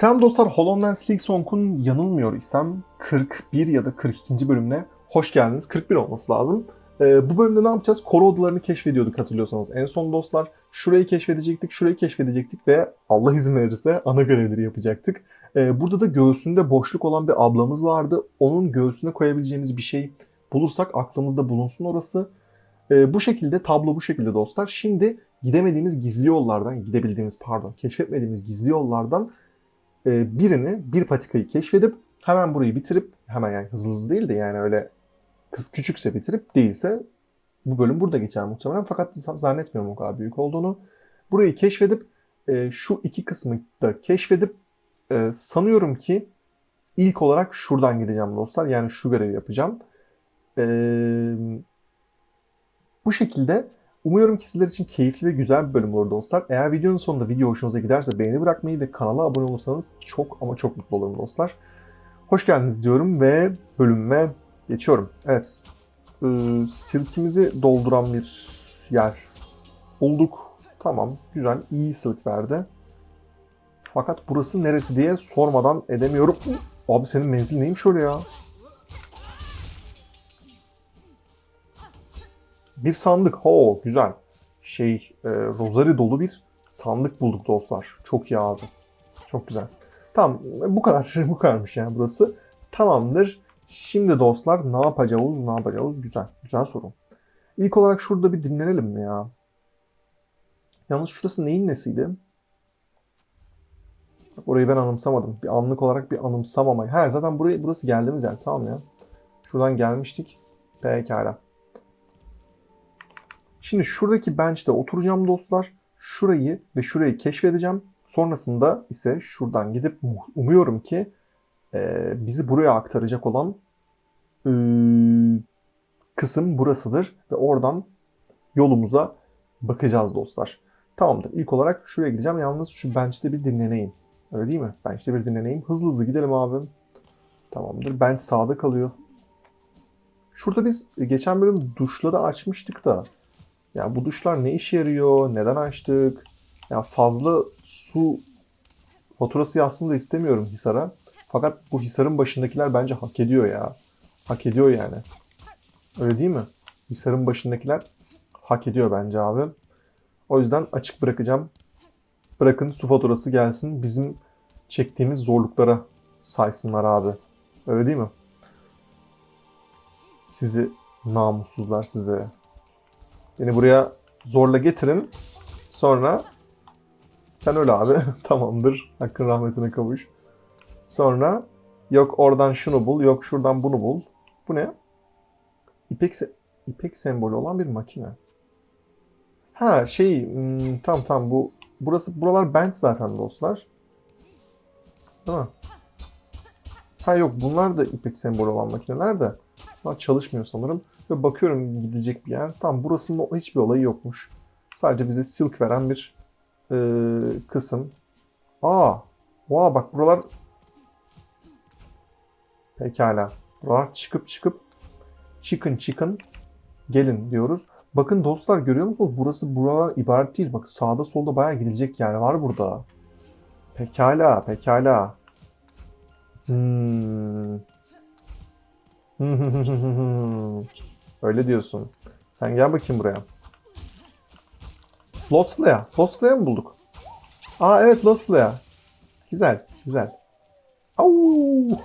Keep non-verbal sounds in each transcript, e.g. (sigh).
Selam dostlar, Hollow Silksong'un yanılmıyor isem 41 ya da 42. bölümüne hoş geldiniz. 41 olması lazım. Ee, bu bölümde ne yapacağız? Koro odalarını keşfediyorduk hatırlıyorsanız. En son dostlar şurayı keşfedecektik, şurayı keşfedecektik ve Allah izin verirse ana görevleri yapacaktık. Ee, burada da göğsünde boşluk olan bir ablamız vardı. Onun göğsüne koyabileceğimiz bir şey bulursak aklımızda bulunsun orası. Ee, bu şekilde, tablo bu şekilde dostlar. Şimdi gidemediğimiz gizli yollardan, gidebildiğimiz pardon, keşfetmediğimiz gizli yollardan e, birini, bir patikayı keşfedip hemen burayı bitirip, hemen yani hızlı hızlı değil de yani öyle küçükse bitirip değilse bu bölüm burada geçer muhtemelen. Fakat zannetmiyorum o kadar büyük olduğunu. Burayı keşfedip e, şu iki kısmı da keşfedip e, sanıyorum ki ilk olarak şuradan gideceğim dostlar. Yani şu görevi yapacağım. Bu şekilde Umuyorum ki sizler için keyifli ve güzel bir bölüm olur dostlar. Eğer videonun sonunda video hoşunuza giderse beğeni bırakmayı ve kanala abone olursanız çok ama çok mutlu olurum dostlar. Hoş geldiniz diyorum ve bölüme geçiyorum. Evet, ee, silkimizi dolduran bir yer bulduk. Tamam, güzel, iyi silk verdi. Fakat burası neresi diye sormadan edemiyorum. Abi senin menzil neymiş öyle ya? Bir sandık. Ho güzel. Şey e, rozari dolu bir sandık bulduk dostlar. Çok iyi abi. Çok güzel. Tamam bu kadar. (laughs) bu kadarmış yani burası. Tamamdır. Şimdi dostlar ne yapacağız? Ne yapacağız? Güzel. Güzel soru. İlk olarak şurada bir dinlenelim mi ya? Yalnız şurası neyin nesiydi? Orayı ben anımsamadım. Bir anlık olarak bir anımsamamayı. Ha zaten buraya, burası geldiğimiz yer. Tamam ya. Şuradan gelmiştik. Pekala. Şimdi şuradaki bench'te oturacağım dostlar. Şurayı ve şurayı keşfedeceğim. Sonrasında ise şuradan gidip umuyorum ki e, bizi buraya aktaracak olan e, kısım burasıdır. Ve oradan yolumuza bakacağız dostlar. Tamamdır. İlk olarak şuraya gideceğim. Yalnız şu bench'te bir dinleneyim. Öyle değil mi? Bench'te bir dinleneyim. Hızlı hızlı gidelim abi. Tamamdır. Bench sağda kalıyor. Şurada biz geçen bölüm duşları açmıştık da ya bu duşlar ne işe yarıyor? Neden açtık? Ya fazla su faturası yazsın da istemiyorum Hisar'a. Fakat bu Hisar'ın başındakiler bence hak ediyor ya. Hak ediyor yani. Öyle değil mi? Hisar'ın başındakiler hak ediyor bence abi. O yüzden açık bırakacağım. Bırakın su faturası gelsin. Bizim çektiğimiz zorluklara saysınlar abi. Öyle değil mi? Sizi namussuzlar size. Beni buraya zorla getirin. Sonra sen öyle abi. (laughs) Tamamdır. Hakkın rahmetine kavuş. Sonra yok oradan şunu bul, yok şuradan bunu bul. Bu ne? İpek, se İpek sembolü olan bir makine. Ha şey hmm, tam tam bu burası buralar bent zaten dostlar. Değil mi? Ha yok bunlar da ipek sembolü olan makineler de. Bunlar çalışmıyor sanırım. Ve bakıyorum gidecek bir yer. Tam burasının hiçbir olayı yokmuş. Sadece bize silk veren bir e, kısım. Aa, wow, bak buralar Pekala. Buralar çıkıp çıkıp çıkın çıkın gelin diyoruz. Bakın dostlar görüyor musunuz? Burası buralar ibaret değil. Bak sağda solda bayağı gidilecek yer var burada. Pekala, pekala. Hmm. (laughs) Öyle diyorsun. Sen gel bakayım buraya. Lost Leia. Lost Leia mı bulduk? Aa evet Lost Leia. Güzel, güzel. Au! (laughs)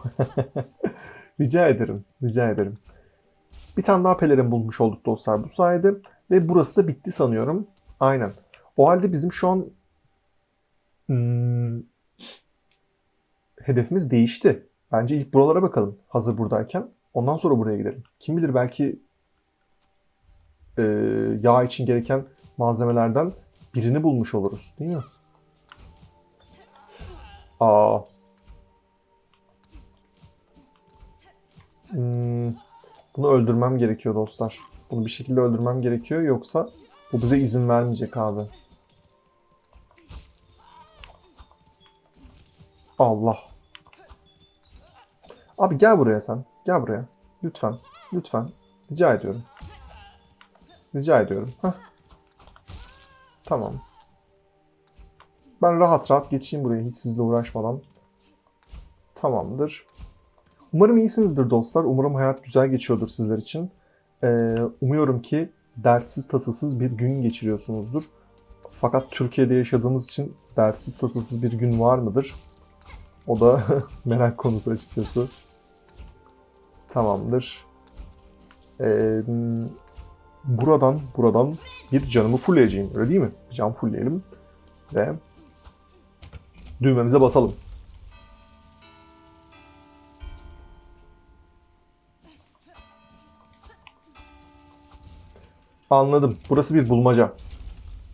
rica ederim, rica ederim. Bir tane daha pelerin bulmuş olduk dostlar bu sayede. Ve burası da bitti sanıyorum. Aynen. O halde bizim şu an hmm, hedefimiz değişti. Bence ilk buralara bakalım hazır buradayken. Ondan sonra buraya gidelim. Kim bilir belki e, yağ için gereken malzemelerden birini bulmuş oluruz. Değil mi? Aa. Hmm, bunu öldürmem gerekiyor dostlar. Bunu bir şekilde öldürmem gerekiyor yoksa bu bize izin vermeyecek abi. Allah. Abi gel buraya sen. Gel buraya. Lütfen. Lütfen. Rica ediyorum. Rica ediyorum. Heh. Tamam. Ben rahat rahat geçeyim buraya hiç sizle uğraşmadan. Tamamdır. Umarım iyisinizdir dostlar. Umarım hayat güzel geçiyordur sizler için. Ee, umuyorum ki dertsiz tasasız bir gün geçiriyorsunuzdur. Fakat Türkiye'de yaşadığımız için dertsiz tasasız bir gün var mıdır? O da (laughs) merak konusu açıkçası. Tamamdır. Ee, buradan buradan bir canımı fullleyeceğim. Öyle değil mi? Bir can fullleyelim. Ve düğmemize basalım. Anladım. Burası bir bulmaca.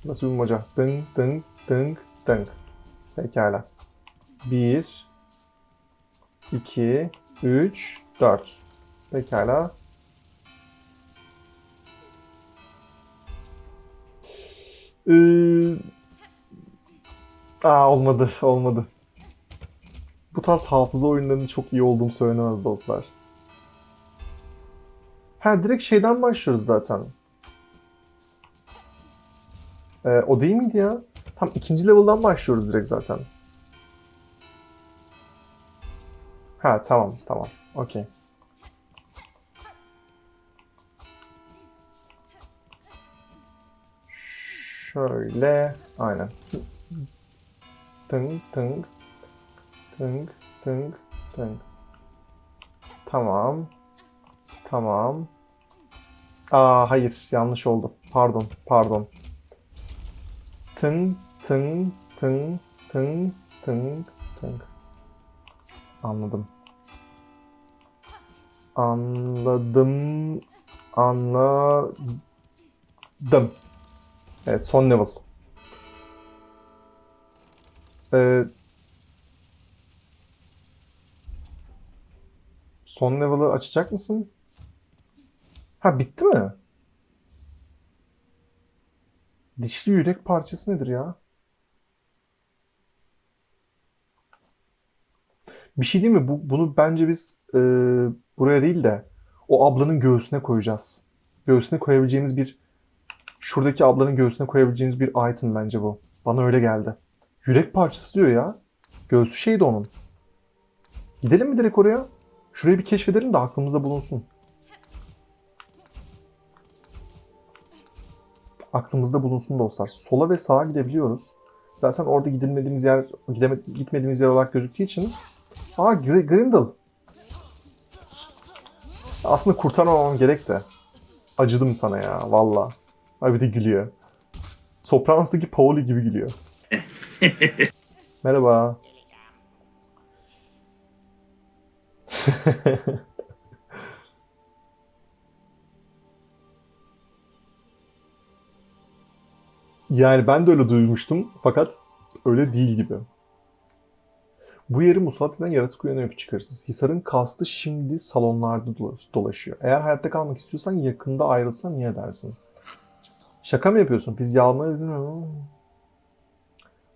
Burası bir bulmaca. Ding ding ding ding. Pekala. 1 2 3 4. Pekala. Ee, Aa olmadı, olmadı. Bu tarz hafıza oyunlarının çok iyi olduğum söylenemez dostlar. Ha direkt şeyden başlıyoruz zaten. Ee, o değil miydi ya? Tam ikinci level'dan başlıyoruz direkt zaten. Ha tamam tamam. Okey. Şöyle. Aynen. Tıng tıng. Tıng tıng tıng. Tamam. Tamam. Aa hayır yanlış oldu. Pardon pardon. Tıng tıng tıng tıng tıng tıng. Anladım. Anladım. Anladım. Evet son level. Ee, son level'ı açacak mısın? Ha bitti mi? Dişli yürek parçası nedir ya? Bir şey değil mi? Bu, bunu bence biz e, buraya değil de o ablanın göğsüne koyacağız. Göğsüne koyabileceğimiz bir şuradaki ablanın göğsüne koyabileceğimiz bir item bence bu. Bana öyle geldi. Yürek parçası diyor ya. Göğsü şeydi onun. Gidelim mi direkt oraya? Şurayı bir keşfedelim de aklımızda bulunsun. Aklımızda bulunsun dostlar. Sola ve sağa gidebiliyoruz. Zaten orada gidilmediğimiz yer, gitmediğimiz yer olarak gözüktüğü için. Aa Gr- Grindel. Aslında kurtarmamam gerek de. Acıdım sana ya valla. Ay bir de gülüyor. Sopranos'taki Pauli gibi gülüyor. (laughs) Merhaba. (laughs) yani ben de öyle duymuştum fakat öyle değil gibi. Bu yeri musallat eden yaratık uyanıyor çıkarsız. Hisar'ın kastı şimdi salonlarda dolaşıyor. Eğer hayatta kalmak istiyorsan yakında ayrılsan niye dersin? Şaka mı yapıyorsun? Biz yağma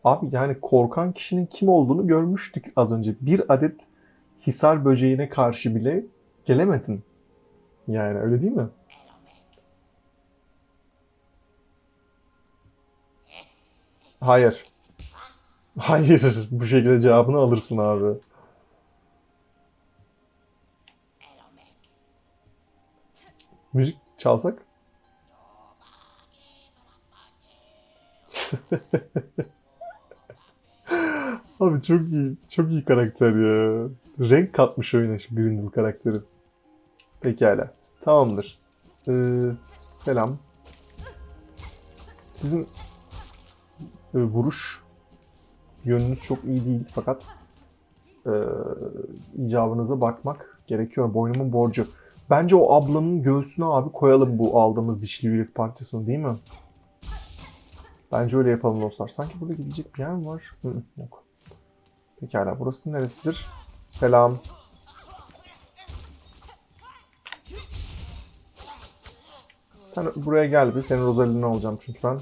Abi yani korkan kişinin kim olduğunu görmüştük az önce. Bir adet hisar böceğine karşı bile gelemedin. Yani öyle değil mi? Hayır. Hayır. Bu şekilde cevabını alırsın abi. Müzik çalsak? Abi çok iyi. Çok iyi karakter ya. Renk katmış oyuna şu Grindel karakteri. Pekala. Tamamdır. Ee, selam. Sizin e, vuruş yönünüz çok iyi değil fakat e, icabınıza bakmak gerekiyor. Boynumun borcu. Bence o ablanın göğsüne abi koyalım bu aldığımız dişli yürek parçasını değil mi? Bence öyle yapalım dostlar. Sanki burada gidecek bir yer mi var? Hı, yok. Pekala. Burası neresidir? Selam. Sen buraya gel bir. Senin Rosalie'ni alacağım çünkü ben.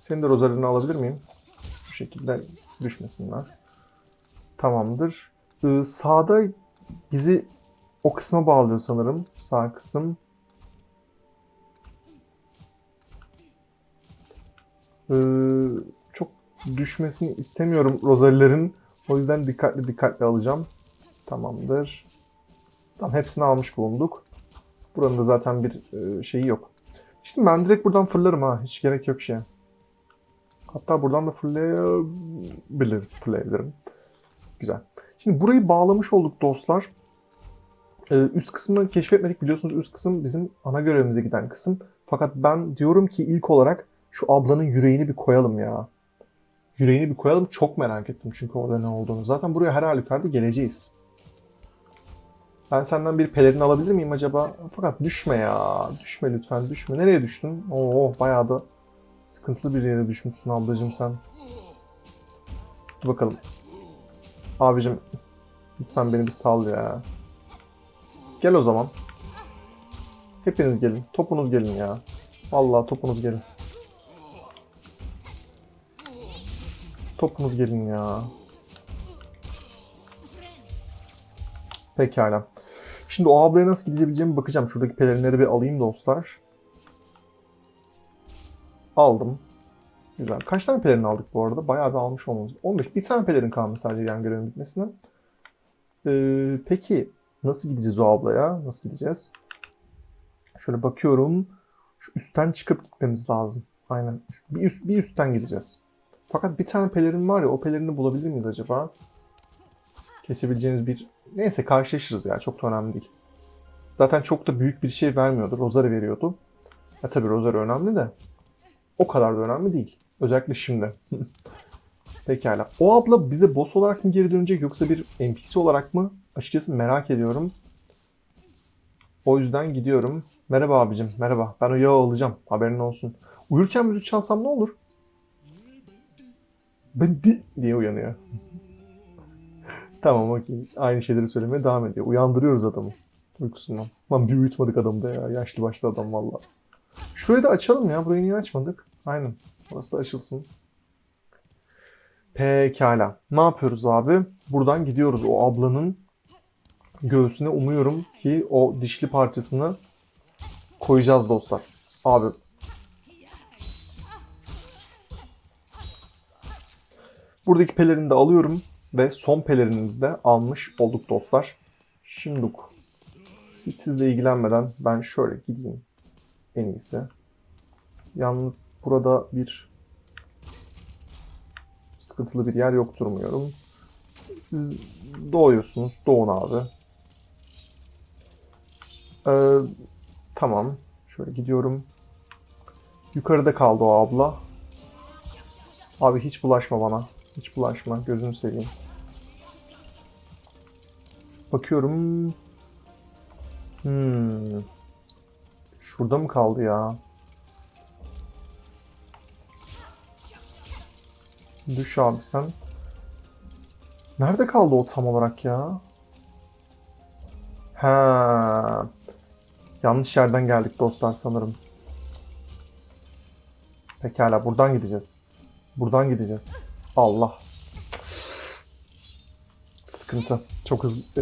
Senin de Rosalie'ni alabilir miyim? Bu şekilde düşmesinler. Tamamdır. Ee, sağda bizi o kısma bağlıyor sanırım. Sağ kısım. Ee, düşmesini istemiyorum Rosalie'lerin. O yüzden dikkatli dikkatli alacağım. Tamamdır. Tamam hepsini almış bulunduk. Buranın da zaten bir e, şeyi yok. Şimdi ben direkt buradan fırlarım ha. Hiç gerek yok şeye. Hatta buradan da fırlayabilirim. Fırlayabilirim. Güzel. Şimdi burayı bağlamış olduk dostlar. Ee, üst kısmını keşfetmedik biliyorsunuz üst kısım bizim ana görevimize giden kısım. Fakat ben diyorum ki ilk olarak şu ablanın yüreğini bir koyalım ya. Yüreğini bir koyalım. Çok merak ettim çünkü orada ne olduğunu. Zaten buraya her halükarda geleceğiz. Ben senden bir pelerin alabilir miyim acaba? Fakat düşme ya. Düşme lütfen düşme. Nereye düştün? Oo bayağı da sıkıntılı bir yere düşmüşsün ablacığım sen. Dur bakalım. Abicim lütfen beni bir sal ya. Gel o zaman. Hepiniz gelin. Topunuz gelin ya. Vallahi topunuz gelin. Topunuz gelin ya. Pekala. Şimdi o ablaya nasıl gidebileceğimi bakacağım. Şuradaki pelerinleri bir alayım dostlar. Aldım. Güzel. Kaç tane pelerin aldık bu arada? Bayağı bir almış olmamız. 15. Bir tane pelerin kalmış sadece yan görevin bitmesine. Ee, peki nasıl gideceğiz o ablaya? Nasıl gideceğiz? Şöyle bakıyorum. Şu üstten çıkıp gitmemiz lazım. Aynen. Bir, üst, bir üstten gideceğiz. Fakat bir tane pelerin var ya o pelerini bulabilir miyiz acaba? Kesebileceğimiz bir... Neyse karşılaşırız ya çok da önemli değil. Zaten çok da büyük bir şey vermiyordu. Rosario veriyordu. Ya tabii Rosario önemli de o kadar da önemli değil. Özellikle şimdi. (laughs) Pekala. O abla bize boss olarak mı geri dönecek yoksa bir NPC olarak mı? Açıkçası merak ediyorum. O yüzden gidiyorum. Merhaba abicim, merhaba. Ben o yağı alacağım. Haberin olsun. Uyurken müzik çalsam ne olur? Ben di diye uyanıyor. tamam okey. Aynı şeyleri söylemeye devam ediyor. Uyandırıyoruz adamı uykusundan. Lan bir uyutmadık adamı da ya. Yaşlı başlı adam valla. Şurayı da açalım ya. Burayı niye açmadık? Aynen. Burası da açılsın. Pekala. Ne yapıyoruz abi? Buradan gidiyoruz o ablanın göğsüne. Umuyorum ki o dişli parçasını koyacağız dostlar. Abi. Buradaki pelerini de alıyorum ve son pelerinimizi de almış olduk dostlar. Şimdi hiç sizle ilgilenmeden ben şöyle gideyim en iyisi. Yalnız burada bir sıkıntılı bir yer yok durmuyorum. Siz doğuyorsunuz. Doğun abi. Ee, tamam. Şöyle gidiyorum. Yukarıda kaldı o abla. Abi hiç bulaşma bana. Hiç bulaşma. Gözünü seveyim. Bakıyorum. Hmm. Şurada mı kaldı ya? Düş abi sen. Nerede kaldı o tam olarak ya? Ha. Yanlış yerden geldik dostlar sanırım. Pekala buradan gideceğiz. Buradan gideceğiz. Allah. Sıkıntı. Çok hız, e,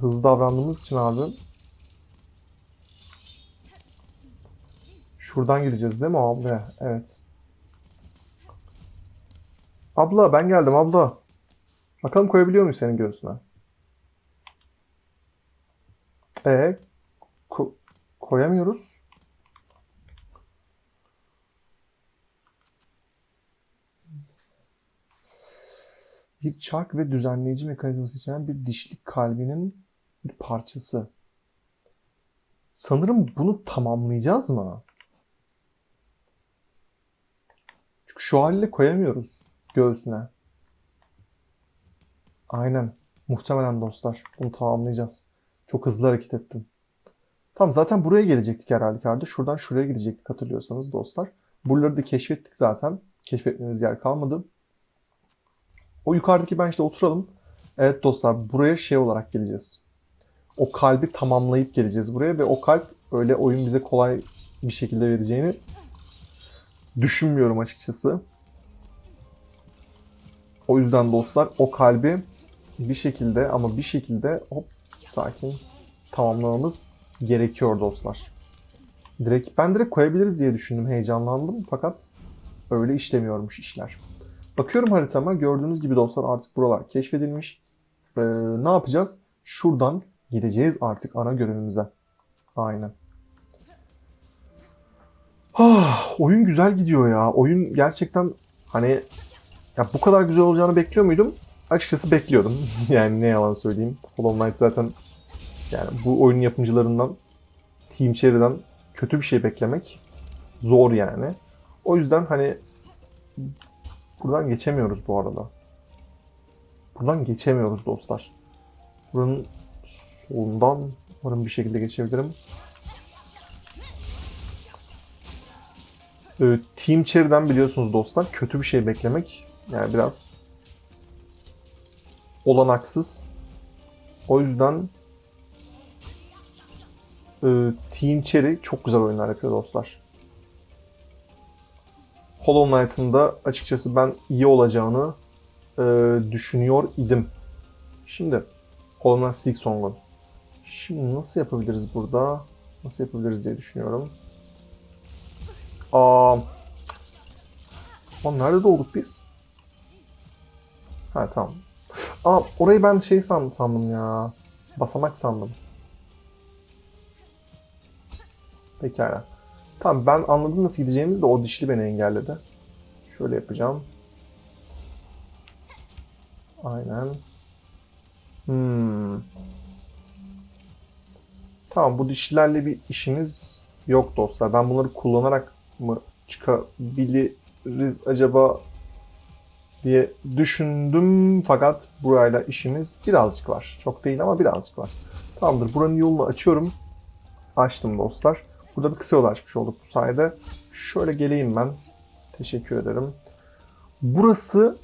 hızlı davrandığımız için abi. Şuradan gideceğiz değil mi abla? Evet. Abla ben geldim abla. Bakalım koyabiliyor muyuz senin göğsüne? E ko- koyamıyoruz. Bir çark ve düzenleyici mekanizması içeren bir dişlik kalbinin bir parçası. Sanırım bunu tamamlayacağız mı? Çünkü şu haliyle koyamıyoruz göğsüne. Aynen. Muhtemelen dostlar. Bunu tamamlayacağız. Çok hızlı hareket ettim. Tamam zaten buraya gelecektik her halükarda. Şuradan şuraya gidecektik hatırlıyorsanız dostlar. Buraları da keşfettik zaten. Keşfetmemiz yer kalmadı. O yukarıdaki bench'te oturalım. Evet dostlar buraya şey olarak geleceğiz. O kalbi tamamlayıp geleceğiz buraya ve o kalp öyle oyun bize kolay bir şekilde vereceğini düşünmüyorum açıkçası. O yüzden dostlar o kalbi bir şekilde ama bir şekilde hop sakin tamamlamamız gerekiyor dostlar. Direkt ben direkt koyabiliriz diye düşündüm, heyecanlandım fakat öyle işlemiyormuş işler. Bakıyorum haritama gördüğünüz gibi dostlar artık buralar keşfedilmiş. Ee, ne yapacağız? Şuradan gideceğiz artık ana görevimize. Aynen. Ah, oyun güzel gidiyor ya. Oyun gerçekten hani ya bu kadar güzel olacağını bekliyor muydum? Açıkçası bekliyordum. (laughs) yani ne yalan söyleyeyim. Hollow Knight zaten yani bu oyunun yapımcılarından Team Cherry'den kötü bir şey beklemek zor yani. O yüzden hani buradan geçemiyoruz bu arada. Buradan geçemiyoruz dostlar. Buranın solundan umarım bir şekilde geçebilirim. Ee, Team Cherry'den biliyorsunuz dostlar kötü bir şey beklemek yani biraz olanaksız. O yüzden e, Team Cherry çok güzel oyunlar yapıyor dostlar. Hollow Knight'ın da açıkçası ben iyi olacağını e, düşünüyor idim. Şimdi Hollow Knight Silksong'un. Şimdi nasıl yapabiliriz burada? Nasıl yapabiliriz diye düşünüyorum. Aa, Lan nerede doğduk biz? Ha tamam. (laughs) Aa orayı ben şey san- sandım ya. Basamak sandım. Pekala. Tamam ben anladım nasıl gideceğimizi de o dişli beni engelledi. Şöyle yapacağım. Aynen. Hmm. Tamam bu dişlilerle bir işimiz yok dostlar. Ben bunları kullanarak mı çıkabiliriz acaba diye düşündüm fakat burayla işimiz birazcık var. Çok değil ama birazcık var. Tamamdır buranın yolunu açıyorum. Açtım dostlar. Burada bir kısa yol açmış olduk bu sayede. Şöyle geleyim ben. Teşekkür ederim. Burası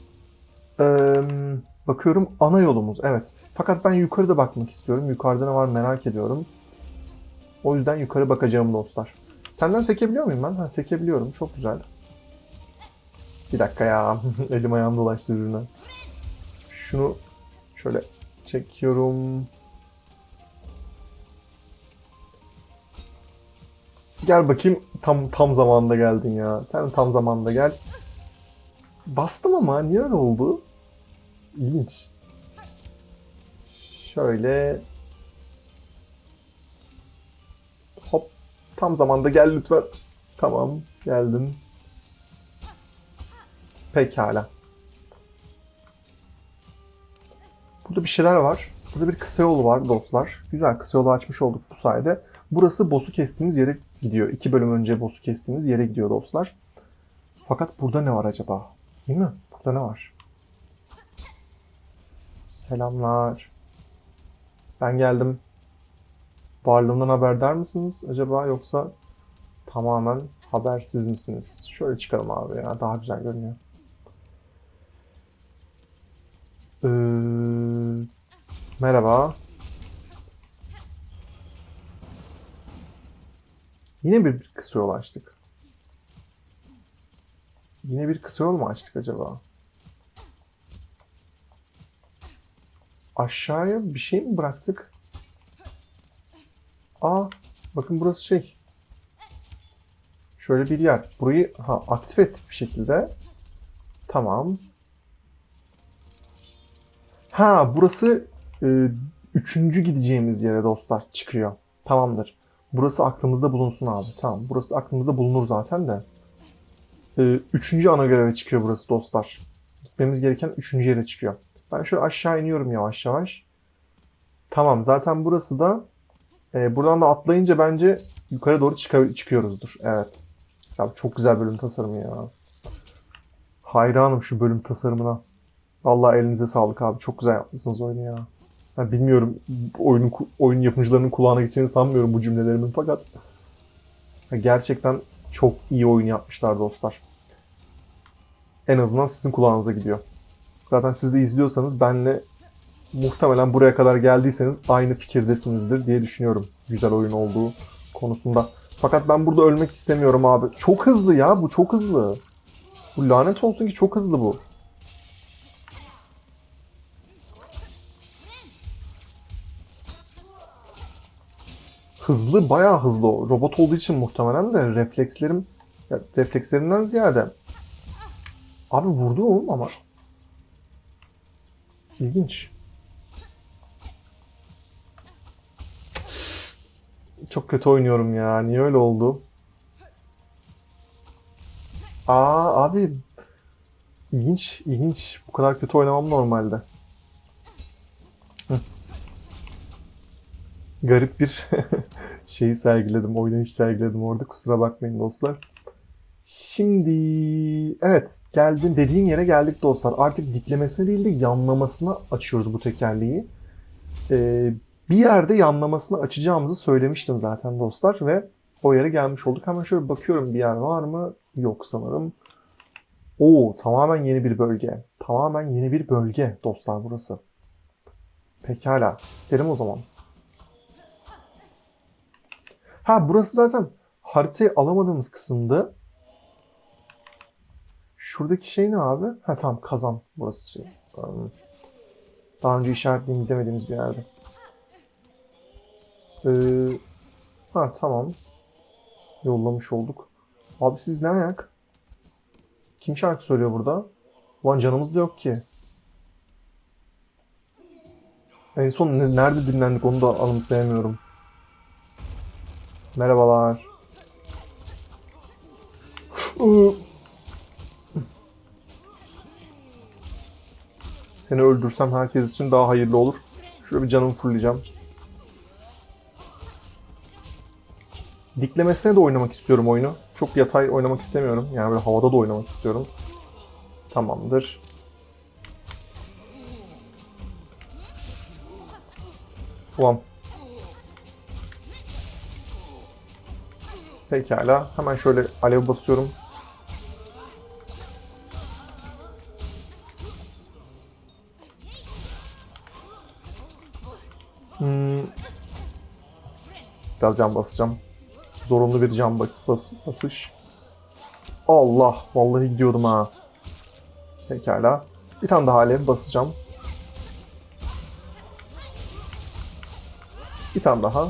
bakıyorum ana yolumuz. Evet. Fakat ben yukarıda bakmak istiyorum. Yukarıda ne var merak ediyorum. O yüzden yukarı bakacağım dostlar. Senden sekebiliyor muyum ben? Ha, sekebiliyorum. Çok güzel. Bir dakika ya. (laughs) Elim ayağım dolaştı birbirine. Şunu şöyle çekiyorum. Gel bakayım. Tam tam zamanında geldin ya. Sen tam zamanında gel. Bastım ama niye öyle oldu? İlginç. Şöyle hop tam zamanda gel lütfen. Tamam geldim. Pekala. Burada bir şeyler var. Burada bir kısa yolu var dostlar. Güzel kısa yolu açmış olduk bu sayede. Burası boss'u kestiğiniz yere gidiyor. İki bölüm önce boss'u kestiğiniz yere gidiyor dostlar. Fakat burada ne var acaba? Değil mi? Burada ne var? Selamlar. Ben geldim. Varlığımdan haberdar mısınız acaba yoksa tamamen habersiz misiniz? Şöyle çıkalım abi ya daha güzel görünüyor. Ee, merhaba. Yine bir kısa yol açtık. Yine bir kısa yol mu açtık acaba? Aşağıya bir şey mi bıraktık? Aa, bakın burası şey. Şöyle bir yer. Burayı ha, aktif ettik bir şekilde. Tamam. Ha, burası e, üçüncü gideceğimiz yere dostlar çıkıyor. Tamamdır. Burası aklımızda bulunsun abi. Tamam. Burası aklımızda bulunur zaten de. Ee, üçüncü ana göreve çıkıyor burası dostlar. Gitmemiz gereken üçüncü yere çıkıyor. Ben şöyle aşağı iniyorum yavaş yavaş. Tamam. Zaten burası da e, buradan da atlayınca bence yukarı doğru çıka- çıkıyoruzdur. Evet. Ya çok güzel bölüm tasarımı ya. Hayranım şu bölüm tasarımına. Vallahi elinize sağlık abi. Çok güzel yapmışsınız oyunu ya. Ya bilmiyorum oyunun oyun yapımcılarının kulağına gideceğini sanmıyorum bu cümlelerimin fakat gerçekten çok iyi oyun yapmışlar dostlar. En azından sizin kulağınıza gidiyor. Zaten siz de izliyorsanız benle muhtemelen buraya kadar geldiyseniz aynı fikirdesinizdir diye düşünüyorum. Güzel oyun olduğu konusunda. Fakat ben burada ölmek istemiyorum abi. Çok hızlı ya bu çok hızlı. Bu lanet olsun ki çok hızlı bu. Hızlı, bayağı hızlı o. Robot olduğu için muhtemelen de reflekslerim, ya reflekslerimden ziyade Abi vurdu oğlum ama. İlginç. Çok kötü oynuyorum ya. Niye öyle oldu? Aa abi. İlginç, ilginç. Bu kadar kötü oynamam normalde. Garip bir (laughs) şeyi sergiledim, oynayış sergiledim orada. Kusura bakmayın dostlar. Şimdi evet geldim dediğim yere geldik dostlar. Artık diklemesine değil de yanlamasına açıyoruz bu tekerleği. Ee, bir yerde yanlamasını açacağımızı söylemiştim zaten dostlar ve o yere gelmiş olduk. Hemen şöyle bakıyorum bir yer var mı? Yok sanırım. Oo tamamen yeni bir bölge. Tamamen yeni bir bölge dostlar burası. Pekala. Derim o zaman. Ha burası zaten haritayı alamadığımız kısımda. Şuradaki şey ne abi? Ha tamam kazan burası şey. Daha önce işaretleyeyim gidemediğimiz bir yerde. Ee, ha tamam. Yollamış olduk. Abi siz ne ayak? Kim şarkı söylüyor burada? Ulan canımız da yok ki. En son ne- nerede dinlendik onu da anımsayamıyorum. Merhabalar. Seni öldürsem herkes için daha hayırlı olur. Şöyle bir canımı fulleyeceğim. Diklemesine de oynamak istiyorum oyunu. Çok yatay oynamak istemiyorum. Yani böyle havada da oynamak istiyorum. Tamamdır. Ulan. Pekala. Hemen şöyle alev basıyorum. Hmm. Biraz can basacağım. Zorunlu bir can bas bas- basış. Allah! Vallahi gidiyordum ha. Pekala. Bir tane daha alev basacağım. Bir tane daha.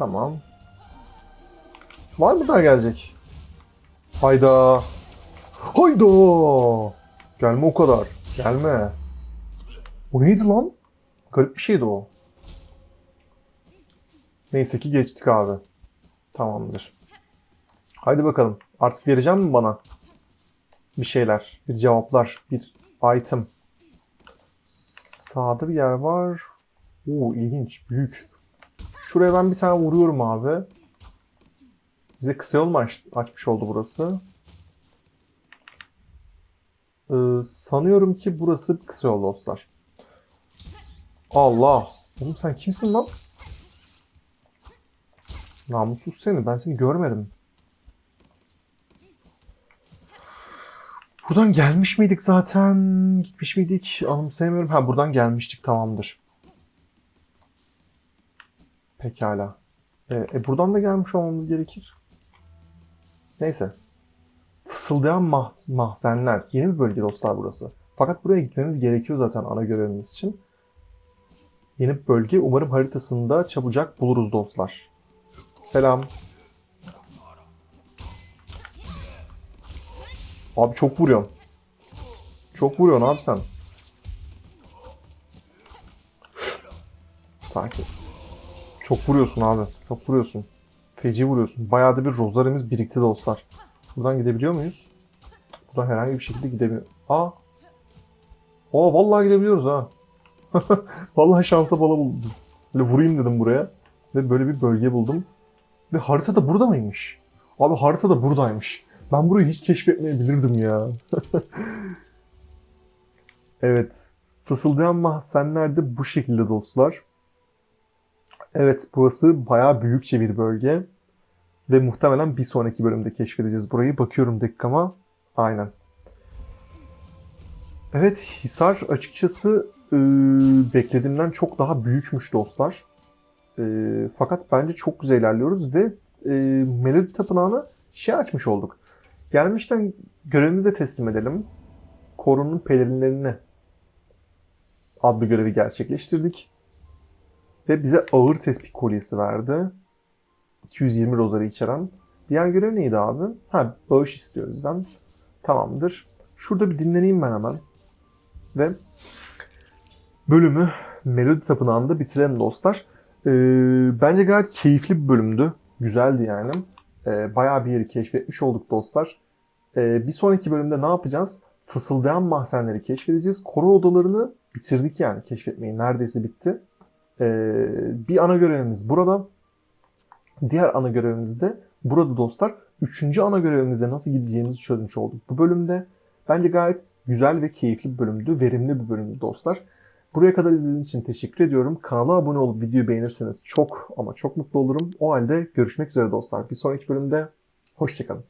Tamam. Var mı daha gelecek? Hayda. Hayda. Gelme o kadar. Gelme. O neydi lan? Garip bir şeydi o. Neyse ki geçtik abi. Tamamdır. Haydi bakalım. Artık vereceğim mi bana? Bir şeyler, bir cevaplar, bir item. Sağda bir yer var. Oo ilginç, büyük. Şuraya ben bir tane vuruyorum abi. Bize kısa yol mu aç- açmış oldu burası? Ee, sanıyorum ki burası kısa yol dostlar. Allah! Oğlum sen kimsin lan? Namussuz seni. Ben seni görmedim. Buradan gelmiş miydik zaten? Gitmiş miydik? Anımsayamıyorum. Ha buradan gelmiştik. Tamamdır. Pekala. E, e, buradan da gelmiş olmamız gerekir. Neyse. Fısıldayan mah mahzenler. Yeni bir bölge dostlar burası. Fakat buraya gitmemiz gerekiyor zaten ana görevimiz için. Yeni bir bölge. Umarım haritasında çabucak buluruz dostlar. Selam. Abi çok vuruyorsun. Çok vuruyorsun abi sen. Sakin. Çok vuruyorsun abi. Çok vuruyorsun. Feci vuruyorsun. Bayağı da bir rozarimiz birikti dostlar. Buradan gidebiliyor muyuz? Buradan herhangi bir şekilde gidemiyor. Aa. Aa vallahi gidebiliyoruz ha. (laughs) vallahi şansa bala buldum. Böyle vurayım dedim buraya. Ve böyle bir bölge buldum. Ve harita da burada mıymış? Abi harita da buradaymış. Ben burayı hiç keşfetmeyebilirdim ya. (laughs) evet. Fısıldayan mahzenler de bu şekilde dostlar. Evet burası bayağı büyükçe bir bölge. Ve muhtemelen bir sonraki bölümde keşfedeceğiz burayı. Bakıyorum dakikama. Aynen. Evet Hisar açıkçası e, beklediğimden çok daha büyükmüş dostlar. E, fakat bence çok güzel ilerliyoruz ve e, Melodi Tapınağı'na şey açmış olduk. Gelmişken görevimizi de teslim edelim. Korunun pelerinlerini adlı görevi gerçekleştirdik. Ve bize ağır tespih kolyesi verdi. 220 rozarı içeren. Diğer görev neydi abi? Ha bağış istiyor bizden. Tamamdır. Şurada bir dinleneyim ben hemen. Ve bölümü Melodi Tapınağı'nda bitirelim dostlar. Ee, bence gayet keyifli bir bölümdü. Güzeldi yani. Ee, bayağı bir yeri keşfetmiş olduk dostlar. Ee, bir sonraki bölümde ne yapacağız? Fısıldayan mahzenleri keşfedeceğiz. Koro odalarını bitirdik yani keşfetmeyi. Neredeyse bitti. Ee, bir ana görevimiz burada. Diğer ana görevimiz de burada dostlar. Üçüncü ana görevimizde nasıl gideceğimizi çözmüş olduk bu bölümde. Bence gayet güzel ve keyifli bir bölümdü. Verimli bir bölümdü dostlar. Buraya kadar izlediğiniz için teşekkür ediyorum. Kanala abone olup videoyu beğenirseniz çok ama çok mutlu olurum. O halde görüşmek üzere dostlar. Bir sonraki bölümde hoşçakalın.